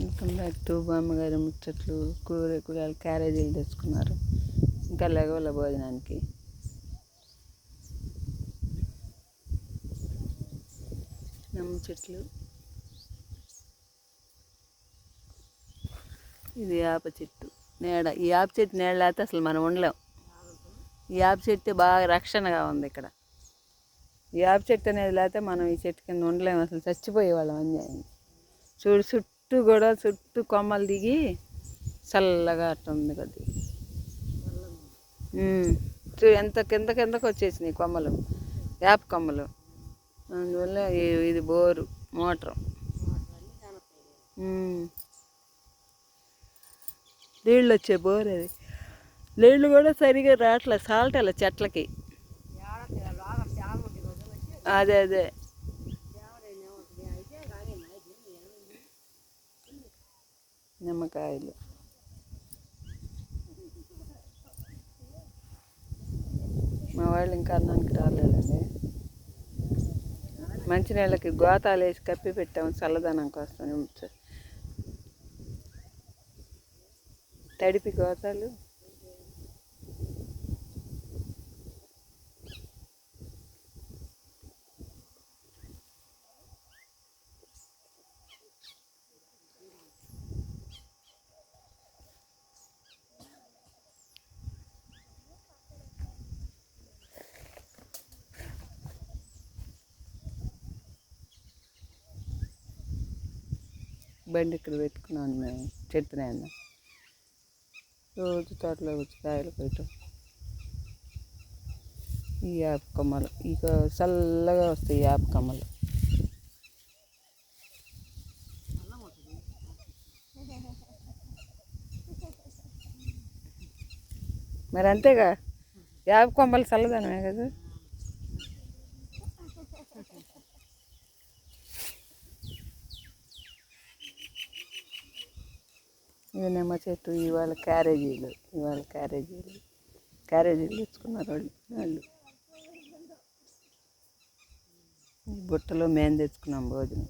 Welcome back to బామ్మగారి ముచ్చట్లు కూర కూరలు క్యారేజీలు తెచ్చుకున్నారు. ఇంకా లెగవల భోజనానికి. నమ్మ చెట్లు ఇది యాప చెట్టు. నేడ ఈ యాప చెట్టు నేడలేతే లేకపోతే అసలు మనం ఉండలేం. ఈ యాప చెట్టు బాగా రక్షణగా ఉంది ఇక్కడ. ఈ యాప చెట్టు అనేది లేకపోతే మనం ఈ చెట్టు కింద ఉండలేము అసలు చచ్చిపోయేవాళ్ళం అన్యాయం చూడు చుట్టూ కూడా చుట్టూ కొమ్మలు దిగి చల్లగా అట్టుంది కొద్ది ఎంత కింద కిందకు వచ్చేసినాయి కొమ్మలు వేప కొమ్మలు. అందువల్ల ఇది బోరు మోటరు. నీళ్ళు వచ్చే బోర్ అది. నీళ్ళు కూడా సరిగా రావట్లేదు సాల్టల చెట్లకి. అదే అదే. నిమ్మకాయలు. మా వాళ్ళు ఇంకా అన్నానికి రాలేదండి. మంచినీళ్ళకి గోతాలు వేసి కప్పి పెట్టాము చల్లదనం కోసం. తడిపి గోతాలు. బండి ఇక్కడ పెట్టుకున్నాను మేము చెట్టు నేను రోజు తోటలో వచ్చి కాయలు కొయ్యటం. ఈ యాప కొమ్మలు ఇక చల్లగా వస్తాయి ఈ యాప కొమ్మలు. మరి అంతేగా? యాప కొమ్మలు చల్లదనమే కదా? ఇది నిమ్మ చెట్టు ఇవాళ క్యారేజీలు ఇవాళ క్యారేజీలు. క్యారేజీలు తెచ్చుకున్నారు వాళ్ళు వాళ్ళు. బుట్టలో మేము తెచ్చుకున్నాం భోజనం.